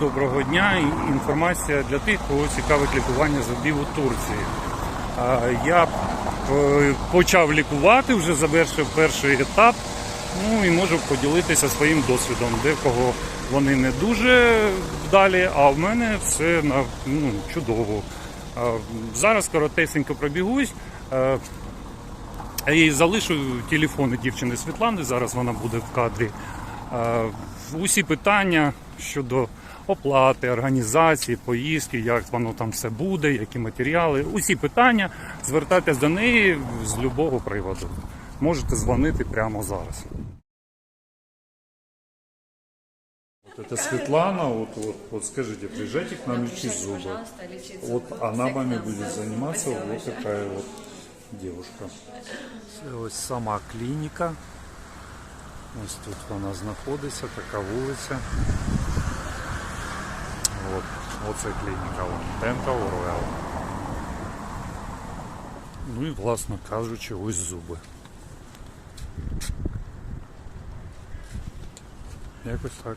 Доброго дня. Інформація для тих, кого цікавить лікування зубів у Турції. Я е, почав лікувати, вже завершив перший етап. Ну і можу поділитися своїм досвідом. Декого вони не дуже вдалі, а в мене все ну, чудово. Зараз коротесенько пробігусь. Е, і залишу телефони дівчини Світлани, зараз вона буде в кадрі. Е, Усі питання щодо оплати, організації, поїздки, як воно там все буде, які матеріали. Усі питання звертайтесь до неї з будь-якого приводу. Можете дзвонити прямо зараз. Вот это Светлана, вот, вот, вот скажите, приезжайте к нам лечить зубы. Пожалуйста, лечить зубы. Вот она вами Обязательно будет зубы заниматься, вот поделаешь. такая вот девушка. Це ось сама клініка. Ось тут вона знаходиться, така вулиця. От, оце клініка, Dental Royal. Ну і, власно кажучи, ось зуби. Якось так.